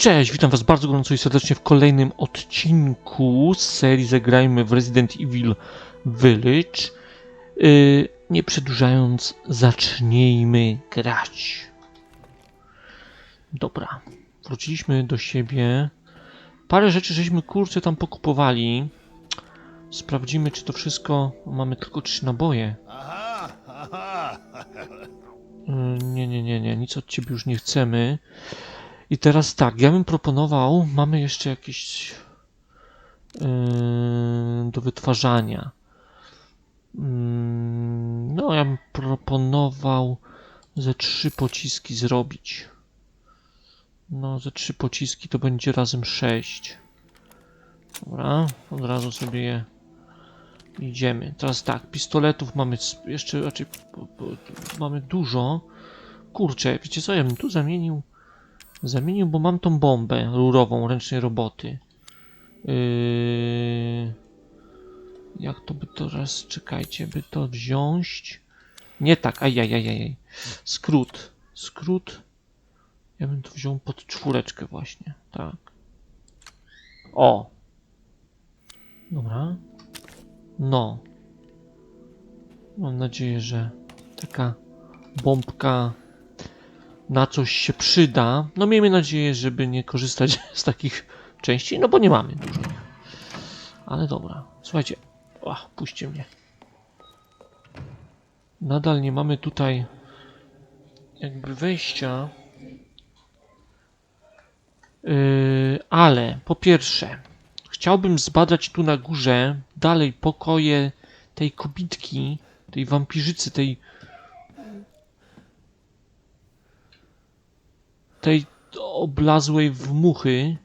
Cześć, witam was bardzo gorąco i serdecznie w kolejnym odcinku serii Zagrajmy w Resident Evil Village. Yy, nie przedłużając, zacznijmy grać. Dobra, wróciliśmy do siebie. Parę rzeczy żeśmy kurczę tam pokupowali. Sprawdzimy, czy to wszystko. Mamy tylko trzy naboje. Yy, Nie, nie, nie, nie, nic od ciebie już nie chcemy. I teraz tak, ja bym proponował, mamy jeszcze jakieś yy, do wytwarzania. Mm, no, ja bym proponował ze trzy pociski zrobić. No, ze trzy pociski to będzie razem sześć. Dobra, od razu sobie je idziemy. Teraz tak, pistoletów mamy jeszcze raczej po, mamy dużo. Kurczę, wiecie co, ja bym tu zamienił Zamienił, bo mam tą bombę rurową ręcznej roboty. Yy... Jak to by teraz, czekajcie, by to wziąć? Nie tak, ajajajajaj. Skrót. Skrót. Ja bym to wziął pod czwóreczkę właśnie, tak. O. Dobra. No. Mam nadzieję, że taka bombka na coś się przyda. No miejmy nadzieję, żeby nie korzystać z takich części, no bo nie mamy dużo. Ale dobra, słuchajcie. O, puśćcie mnie. Nadal nie mamy tutaj jakby wejścia. Yy, ale po pierwsze, chciałbym zbadać tu na górze dalej pokoje tej kobitki, tej wampirzycy, tej tej oblazłej w muchy.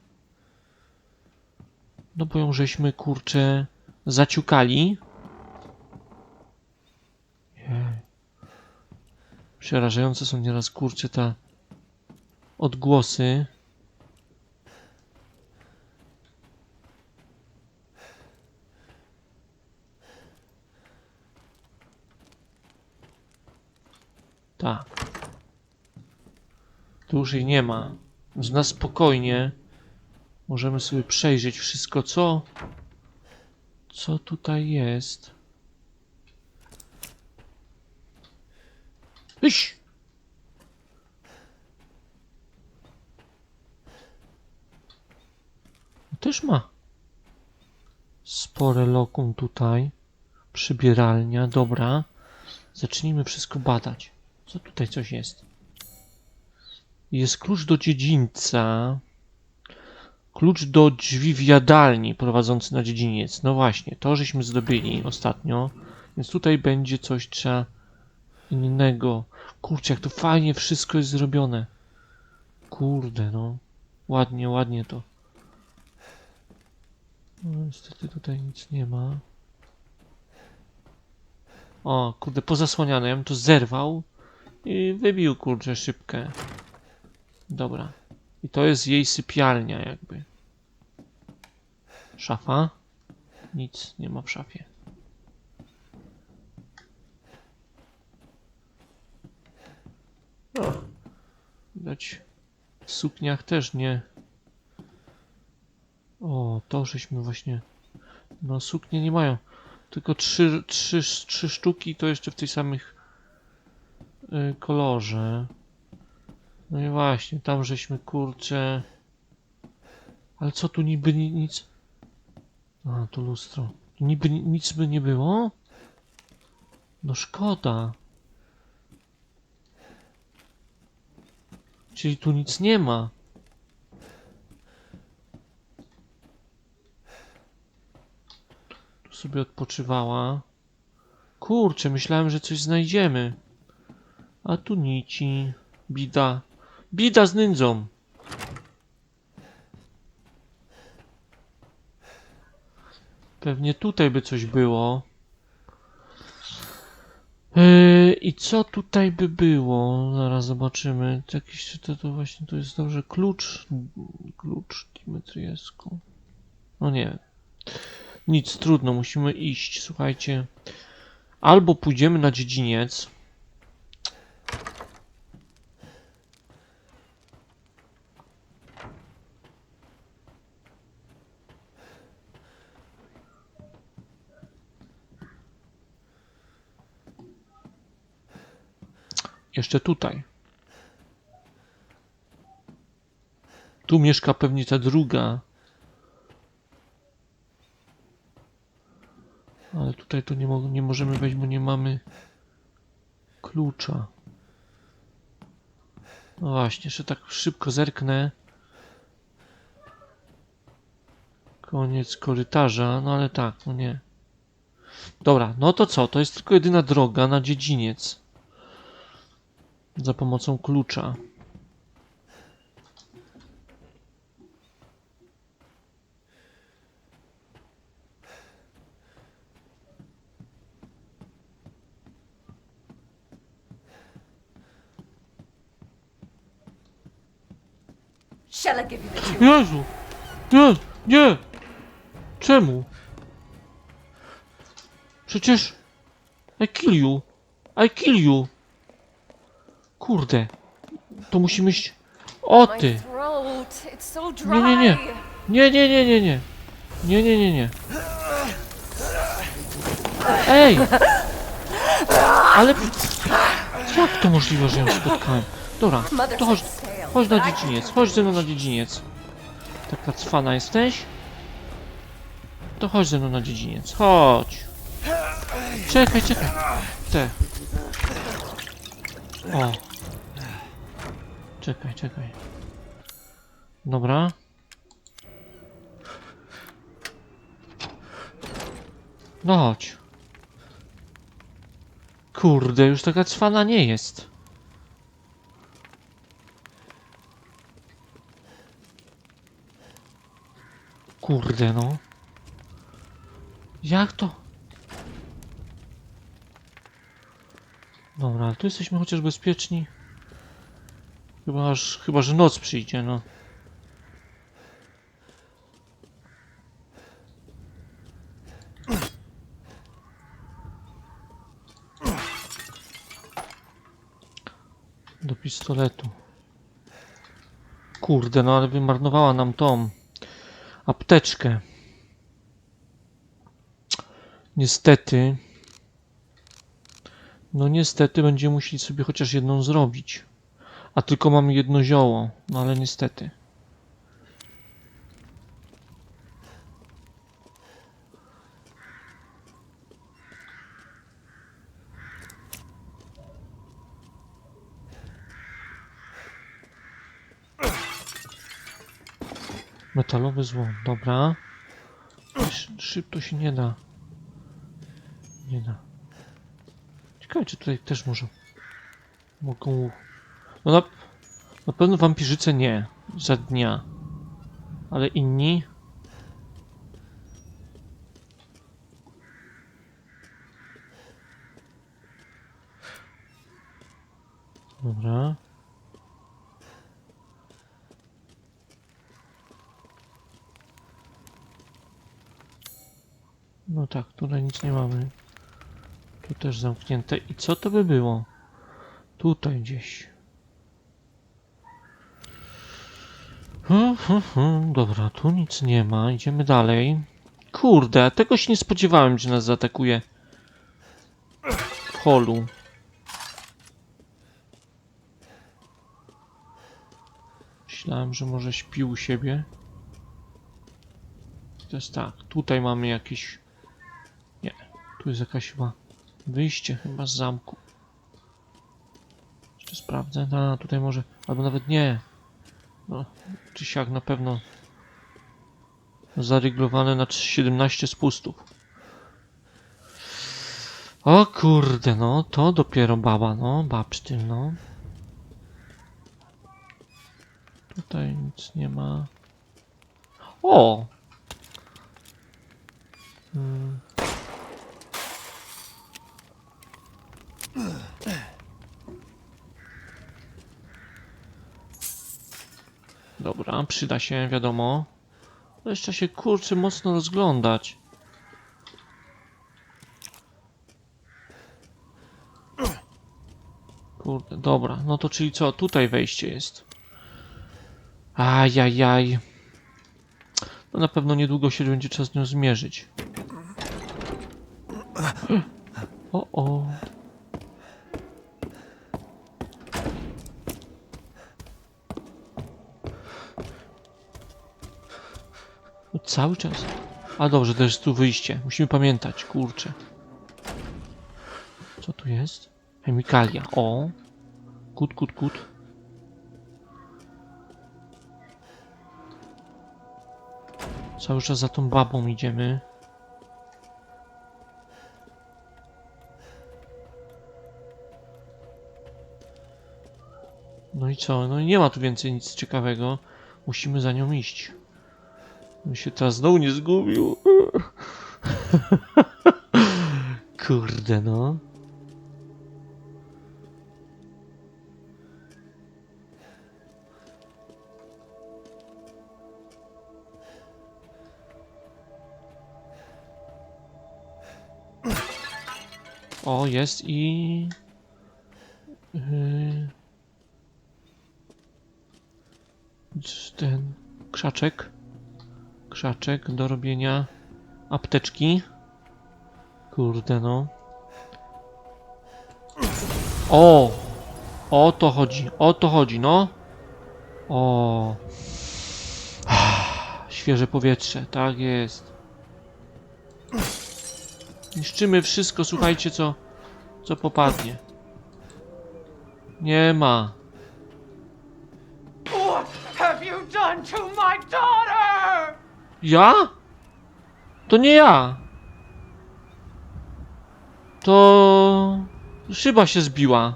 No bo ją żeśmy kurczę zaciukali. Przerażające są nieraz kurczę te odgłosy. Tak. Tu już jej nie ma. Więc na spokojnie możemy sobie przejrzeć wszystko, co co tutaj jest. Iś! Też ma spore lokum tutaj. Przybieralnia, dobra. Zacznijmy wszystko badać. Co tutaj coś jest? Jest klucz do dziedzińca. Klucz do drzwi w jadalni prowadzący na dziedziniec. No właśnie, to żeśmy zdobyli ostatnio. Więc tutaj będzie coś trzeba innego. Kurczę, jak to fajnie wszystko jest zrobione. Kurde, no. Ładnie, ładnie to. No, niestety tutaj nic nie ma. O, kurde, pozasłaniane. Ja bym to zerwał i wybił, kurczę, szybkę. Dobra. I to jest jej sypialnia jakby. Szafa? Nic nie ma w szafie. O. Widać w sukniach też nie. O, to żeśmy właśnie. No suknie nie mają. Tylko trzy, trzy, trzy sztuki to jeszcze w tej samych y, kolorze. No i właśnie, tam żeśmy kurczę. Ale co tu niby ni- nic. A, tu lustro. Niby ni- nic by nie było? No szkoda. Czyli tu nic nie ma. Tu sobie odpoczywała. Kurczę, myślałem, że coś znajdziemy. A tu nici. Bida. Bida z nędzą. Pewnie tutaj by coś było. Yy, I co tutaj by było? Zaraz zobaczymy. Jakiś to, to właśnie to jest dobrze. Klucz. Klucz Dimetriesku. No nie. Nic, trudno, musimy iść. Słuchajcie. Albo pójdziemy na dziedziniec. Jeszcze tutaj. Tu mieszka pewnie ta druga. Ale tutaj to nie, mo nie możemy wejść, bo nie mamy klucza. No właśnie, jeszcze tak szybko zerknę. Koniec korytarza, no ale tak, no nie. Dobra, no to co? To jest tylko jedyna droga na dziedziniec. Za pomocą klucza. Jezu! Nie! Nie! Czemu? Przecież... I kill you! I kill you! Kurde. To musimy iść... O ty! Nie, nie, nie. Nie, nie, nie, nie, nie. Nie, nie, nie, nie. Ej! Ale... Jak to możliwe, że ją spotkałem? Dobra, to chodź, chodź na dziedziniec. Chodź ze mną na dziedziniec. Taka cwana jesteś? To chodź ze mną na dziedziniec. Chodź. Czekaj, czekaj. Te. O. Czekaj, czekaj. Dobra. No chodź. Kurde, już taka cwana nie jest. Kurde, no. Jak to? Dobra, ale tu jesteśmy chociaż bezpieczni. Chyba, aż, chyba że noc przyjdzie, no. Do pistoletu. Kurde, no ale wymarnowała nam tą apteczkę. Niestety. No niestety będziemy musieli sobie chociaż jedną zrobić. A tylko mamy jedno zioło. No ale niestety. Metalowy złom, dobra. Sz- Szybko się nie da. Nie da. Ciekawe, czy tutaj też może mogą... No na, na pewno wampirzyce nie. Za dnia. Ale inni... Dobra. No tak, tutaj nic nie mamy. Tu też zamknięte. I co to by było? Tutaj gdzieś. Dobra, tu nic nie ma. Idziemy dalej. Kurde, tego się nie spodziewałem, że nas zaatakuje. W holu. Myślałem, że może śpi u siebie. To jest tak, tutaj mamy jakieś... Nie, tu jest jakaś chyba wyjście chyba z zamku. Jeszcze sprawdzę. A, tutaj może, albo nawet nie. No, czy siak na pewno zaryglowane na 17 spustów. O kurde, no, to dopiero baba, no, babsztyn, no. Tutaj nic nie ma. O! Hmm. Dobra, przyda się, wiadomo. Ale jeszcze się kurczę mocno rozglądać. Kurde, dobra, no to czyli co? Tutaj wejście jest. Ajajaj. No na pewno niedługo się będzie trzeba z nią zmierzyć. O, o. cały czas. A dobrze, to jest tu wyjście. Musimy pamiętać, kurczę. Co tu jest? Chemikalia. O! Kut, kut, kut. Cały czas za tą babą idziemy. No i co? No i nie ma tu więcej nic ciekawego. Musimy za nią iść. On się teraz znowu nie zgubił. Kurde no. O, jest i... Yy... Ten krzaczek. Krzaczek do robienia apteczki. Kurde no. O! O to chodzi, o to chodzi, no. O. Świeże powietrze, tak jest. Niszczymy wszystko, słuchajcie, co, co popadnie. Nie ma. What have you done to my daughter? Ja? To nie ja. To szyba się zbiła.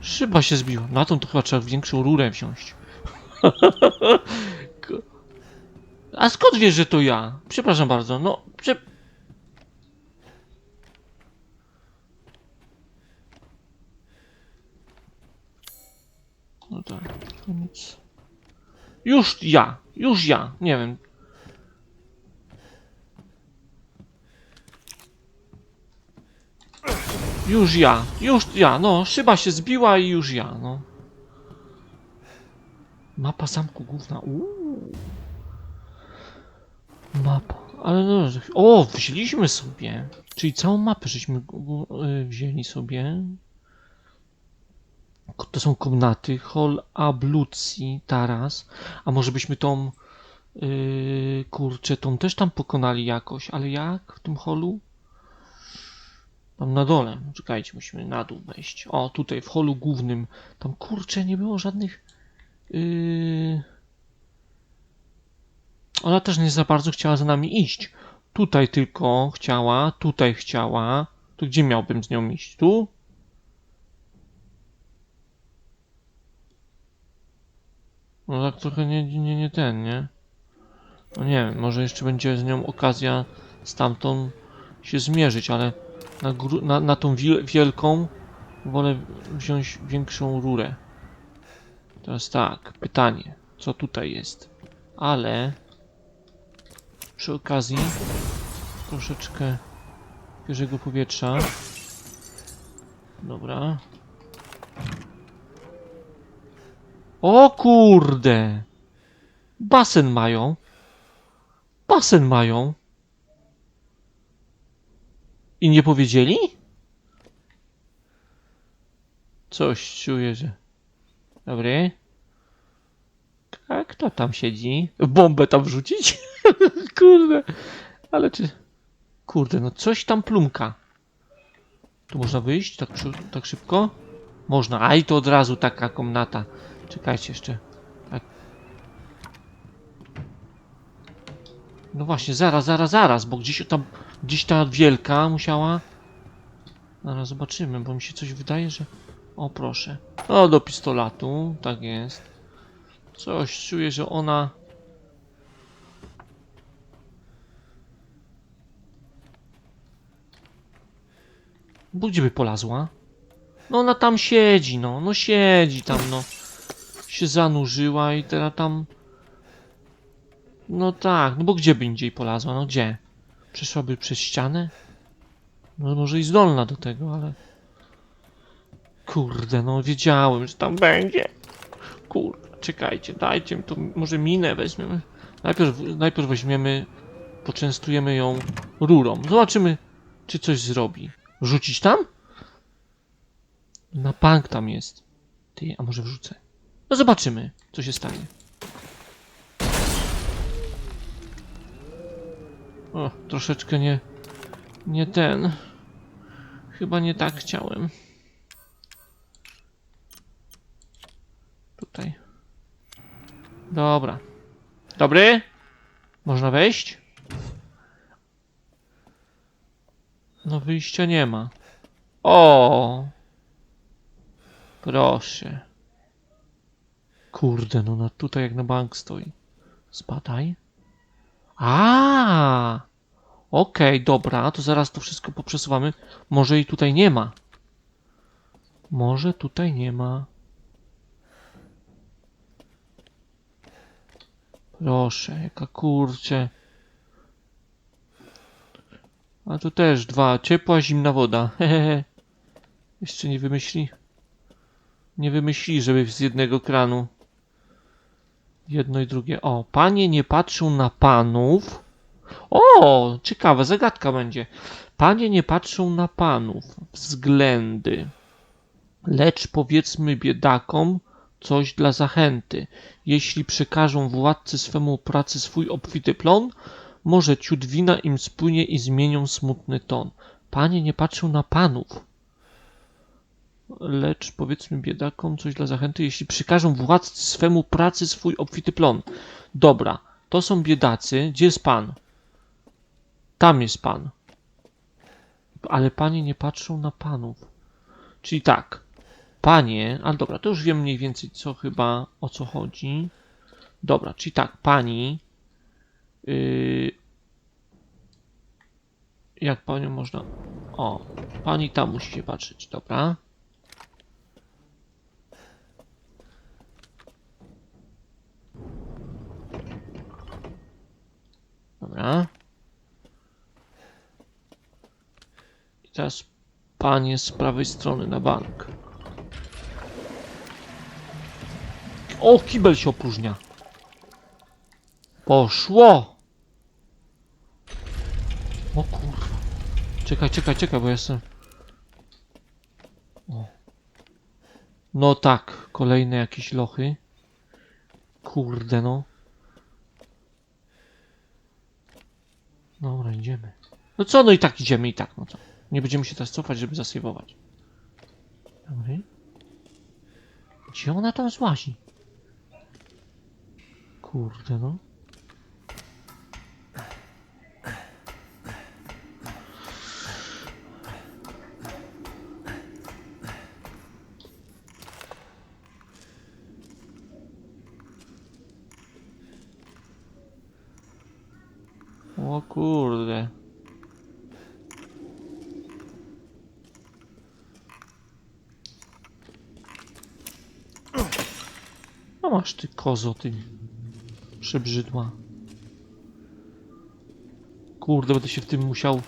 Szyba się zbiła. Na tą to chyba trzeba większą rurę wziąć. A skąd wiesz, że to ja? Przepraszam bardzo. No, prze... No tak, to nic. Już ja, już ja, nie wiem. Już ja, już ja, no, szyba się zbiła i już ja, no. Mapa zamku główna, uuu. Mapa, ale no, o, wzięliśmy sobie, czyli całą mapę żeśmy y, wzięli sobie. To są komnaty, hol ablucji, taras. A może byśmy tą, yy, kurczę, tą też tam pokonali jakoś, ale jak w tym holu? Tam na dole, czekajcie, musimy na dół wejść. O, tutaj w holu głównym, tam kurczę, nie było żadnych, yy... Ona też nie za bardzo chciała za nami iść. Tutaj tylko chciała, tutaj chciała. To gdzie miałbym z nią iść? Tu? No tak trochę nie, nie, nie ten, nie? No nie wiem, może jeszcze będzie z nią okazja z tamtą się zmierzyć, ale na, na, na tą wielką wolę wziąć większą rurę. Teraz tak, pytanie, co tutaj jest? Ale przy okazji troszeczkę świeżego powietrza. Dobra. O kurde! Basen mają. Basen mają. I nie powiedzieli? Coś czuję, że... Dobry. A kto tam siedzi? Bombę tam wrzucić? kurde. Ale czy... Kurde, no coś tam plumka. Tu można wyjść tak, tak szybko? Można. A i to od razu taka komnata. Czekajcie jeszcze. Tak. No właśnie, zaraz, zaraz, zaraz, bo gdzieś tam, gdzieś ta wielka musiała... Zaraz zobaczymy, bo mi się coś wydaje, że... O, proszę. O, do pistolatu, tak jest. Coś czuję, że ona... Bo gdzie by polazła? No ona tam siedzi, no, no siedzi tam, no. Się zanurzyła i teraz tam... No tak, no bo gdzie by indziej polazła, no gdzie? Przeszłaby przez ścianę? No może i zdolna do tego, ale... Kurde, no wiedziałem, że tam będzie. Kurde, czekajcie, dajcie mi to, może minę weźmiemy. Najpierw, najpierw weźmiemy, poczęstujemy ją rurą. Zobaczymy, czy coś zrobi. Rzucić tam? Na bank tam jest. Ty, a może wrzucę? No zobaczymy, co się stanie. O, troszeczkę nie... Nie ten. Chyba nie tak chciałem. Tutaj. Dobra. Dobry? Można wejść? No wyjścia nie ma. O! Proszę. Kurde, no na tutaj jak na bank stoi. Spadaj. A! Okej, dobra, to zaraz to wszystko poprzesuwamy. Może i tutaj nie ma. Może tutaj nie ma. Proszę, jaka kurcze. A tu też dwa. Ciepła, zimna woda. Hehehe. Jeszcze nie wymyśli. Nie wymyśli, żeby z jednego kranu. Jedno i drugie. O, panie nie patrzą na panów. O, ciekawa zagadka będzie. Panie nie patrzą na panów. Względy. Lecz powiedzmy biedakom coś dla zachęty. Jeśli przekażą władcy swemu pracy swój obfity plon, może ciut wina im spłynie i zmienią smutny ton. Panie nie patrzą na panów. Lecz powiedzmy biedakom coś dla zachęty, jeśli przykażą władcy swemu pracy swój obfity plon. Dobra, to są biedacy. Gdzie jest pan? Tam jest pan. Ale panie nie patrzą na panów. Czyli tak. Panie, ale dobra, to już wiem mniej więcej co chyba o co chodzi. Dobra, czyli tak, pani. Yy, jak panią można. O, pani tam musicie patrzeć. Dobra. I teraz panie z prawej strony na bank. O, kibel się opróżnia. Poszło! O kurwa. Czekaj, czekaj, czekaj, bo jestem... O. No tak, kolejne jakieś lochy. Kurde no. Dobra, idziemy. No co, no i tak idziemy i tak, no co. Nie będziemy się teraz cofać, żeby zasejwować. Dobry. Gdzie ona tam złazi? Kurde no. O kurde. No masz ty kozo, ty przebrzydła. Kurde, będę się w tym musiał...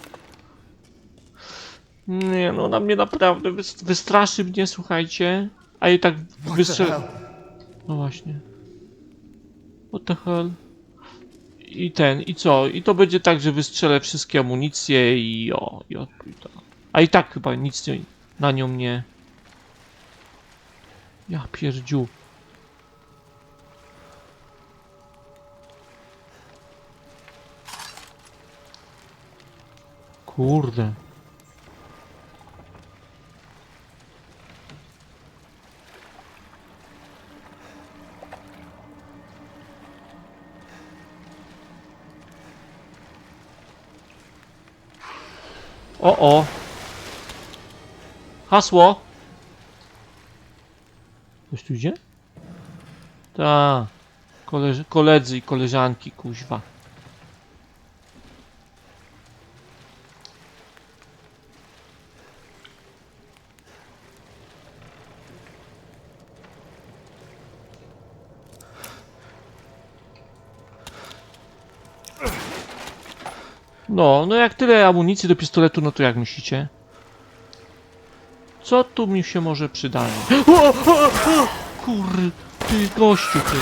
Nie no, na mnie naprawdę wys- wystraszy mnie, słuchajcie. A i tak wystrzel... No właśnie. What the hell? I ten, i co? I to będzie tak, że wystrzelę wszystkie amunicje i o, i, o, i to. A i tak chyba nic na nią nie... Ja pierdziu. Kurde. O, o. Hasło. Ktoś tu idzie? Ta. Koleż koledzy i koleżanki, kuźwa. No, no jak tyle amunicji do pistoletu, no to jak myślicie? Co tu mi się może przydać? O, o, kur... Ty gościu, ty.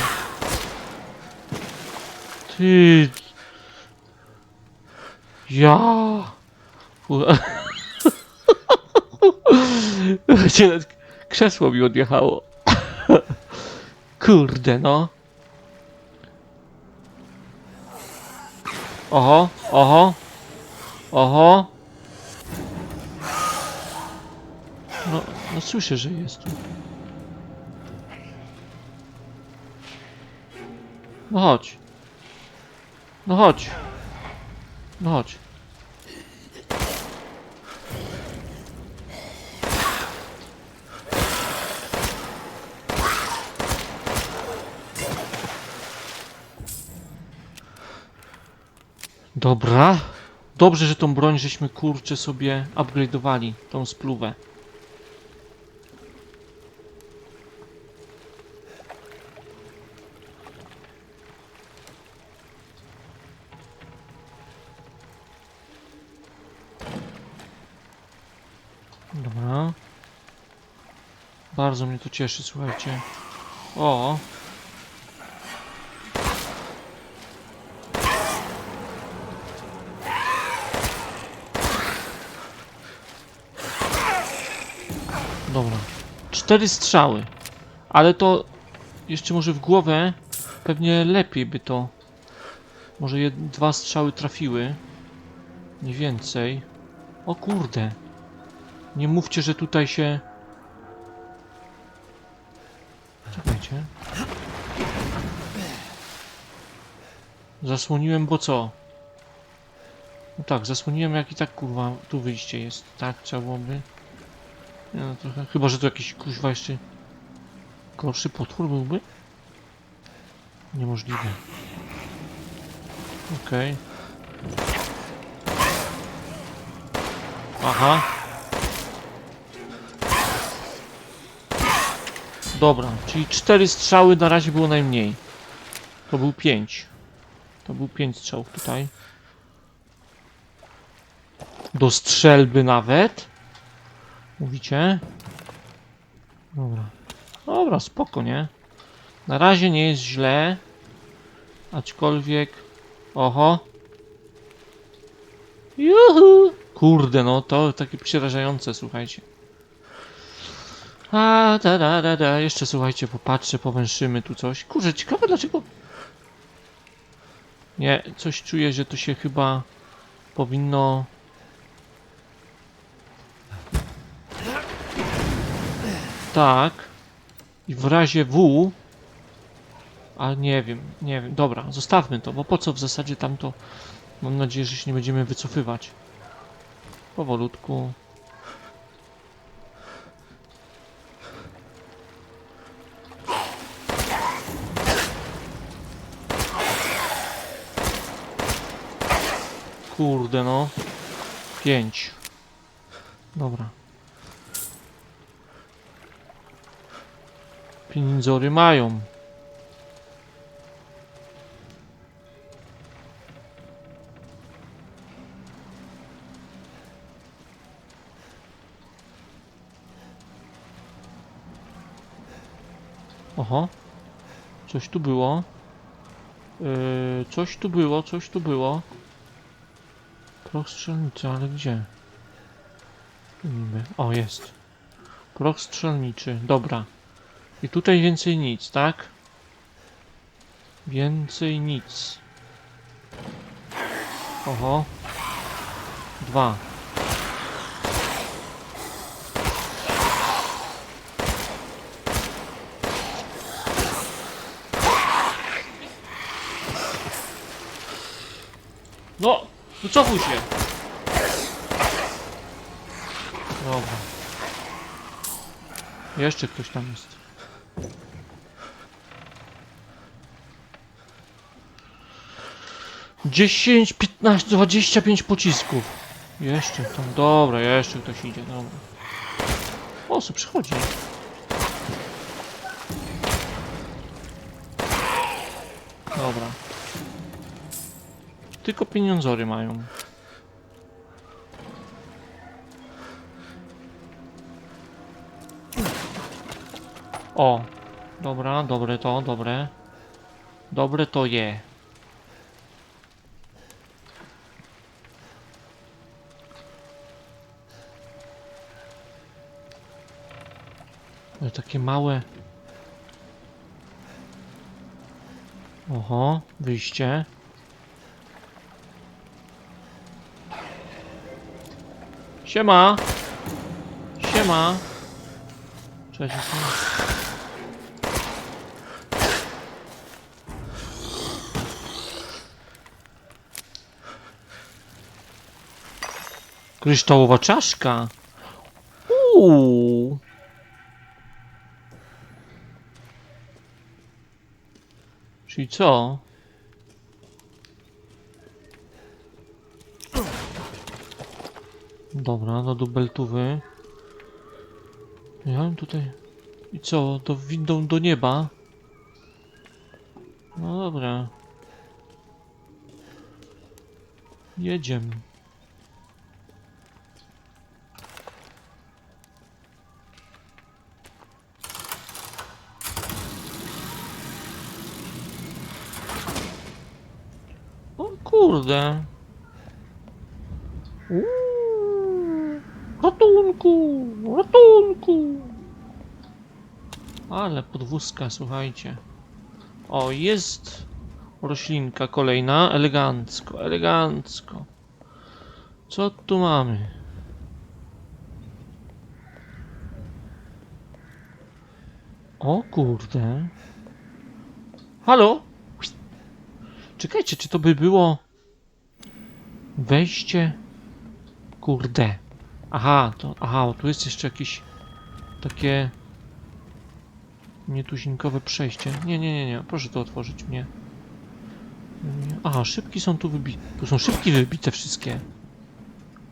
Ty... Ja... Krzesło mi odjechało. Kurde, no. Oho, oho. Oho. No, no słyszę, że jest tu. No chodź. No chodź. No chodź. Dobra. Dobrze, że tą broń żeśmy kurczę sobie upgrade'owali, tą spluwę. Dobra. Bardzo mnie to cieszy, słuchajcie. O! Dobra. Cztery strzały. Ale to jeszcze może w głowę pewnie lepiej by to. Może jed, dwa strzały trafiły. Nie więcej. O kurde. Nie mówcie, że tutaj się... Czekajcie. Zasłoniłem, bo co? No tak, zasłoniłem jak i tak kurwa, tu wyjście jest. Tak, trzeba byłoby. Nie no trochę, chyba, że to jakiś kuźwa jeszcze gorszy potwór byłby? Niemożliwe. Okej. Aha. Dobra, czyli cztery strzały na razie było najmniej. To był pięć. To był pięć strzałów tutaj. Do strzelby nawet. Mówicie? Dobra. Dobra, spoko, nie? Na razie nie jest źle. Aczkolwiek... Oho. Juhu! Kurde, no to takie przerażające, słuchajcie. A, da, da, da, da. Jeszcze słuchajcie, popatrzę, powęszymy tu coś. Kurczę, ciekawe dlaczego... Nie, coś czuję, że to się chyba powinno... Tak. I w razie W... A nie wiem, nie wiem. Dobra, zostawmy to, bo po co w zasadzie tamto... Mam nadzieję, że się nie będziemy wycofywać. Powolutku. Kurde no. Pięć. Dobra. Pieniądzory mają. Oho. Coś tu było. Yy, coś tu było, coś tu było. Proch strzelniczy, ale gdzie? O, jest. Proch strzelniczy, dobra. I tutaj więcej nic, tak? Więcej nic. Oho. Dwa. No! Wycofuj się! Dobra. Jeszcze ktoś tam jest. Dziesięć, piętnaście, dwadzieścia pięć pocisków. Jeszcze tam, dobra, jeszcze ktoś idzie, dobra. O, co przychodzi? Dobra. Tylko pieniądzory mają. O, dobra, dobre to, dobre. Dobre to je. Ale takie małe. Oho, wyjście. Siema! Siema! Cześć. Kryształowa czaszka. Uuu. Czyli co? Dobra, do dubeltówy. Ja mam tutaj... I co? To windą do nieba? No dobra. Jedziemy. O kurde. Uuu, ratunku, ratunku. Ale podwózka, słuchajcie. O, jest roślinka kolejna. Elegancko, elegancko. Co tu mamy? O kurde. Halo? Czekajcie, czy to by było wejście? Kurde. Aha, to, aha, tu jest jeszcze jakieś takie nietuzinkowe przejście. Nie, nie, nie, nie, proszę to otworzyć mnie. Nie. Aha, szybki są tu wybite. Tu są szybki wybite wszystkie.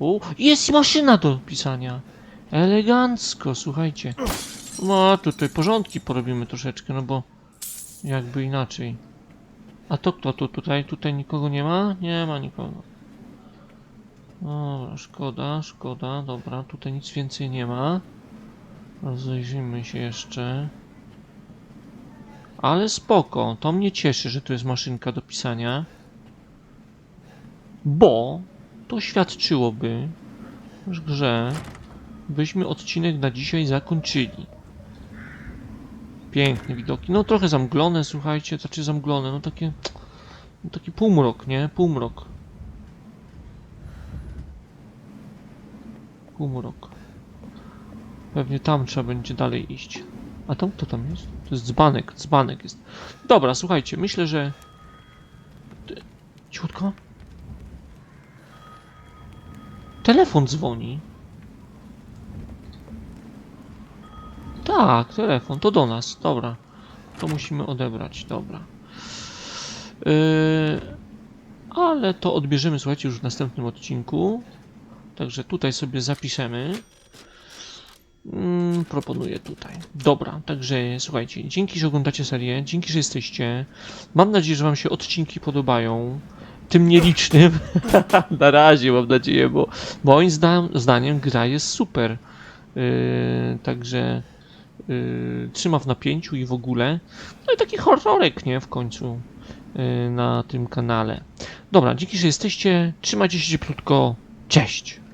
O, jest maszyna do pisania. Elegancko, słuchajcie. No, tutaj porządki porobimy troszeczkę, no bo jakby inaczej. A to kto tu tutaj? Tutaj nikogo nie ma? Nie ma nikogo. Dobra, szkoda, szkoda. Dobra, tutaj nic więcej nie ma. Rozejrzyjmy się jeszcze. Ale spoko, to mnie cieszy, że tu jest maszynka do pisania. Bo to świadczyłoby, że byśmy odcinek na dzisiaj zakończyli. Piękne widoki. No trochę zamglone, słuchajcie, znaczy zamglone, no takie... No taki półmrok, nie? Półmrok. Półmrok. Pewnie tam trzeba będzie dalej iść. A tam kto tam jest? To jest dzbanek, dzbanek jest. Dobra, słuchajcie, myślę, że... Cichutko. Telefon dzwoni. Tak, telefon, to do nas, dobra. To musimy odebrać, dobra. Yy, ale to odbierzemy, słuchajcie, już w następnym odcinku. Także tutaj sobie zapiszemy. Mm, proponuję tutaj. Dobra, także słuchajcie, dzięki, że oglądacie serię, dzięki, że jesteście. Mam nadzieję, że Wam się odcinki podobają. Tym nielicznym. Na razie mam nadzieję, bo moim zda zdaniem gra jest super. Yy, także yy, trzyma w napięciu i w ogóle. No i taki horrorek, nie? W końcu yy, na tym kanale. Dobra, dzięki, że jesteście. Trzymajcie się cieplutko. Cześć!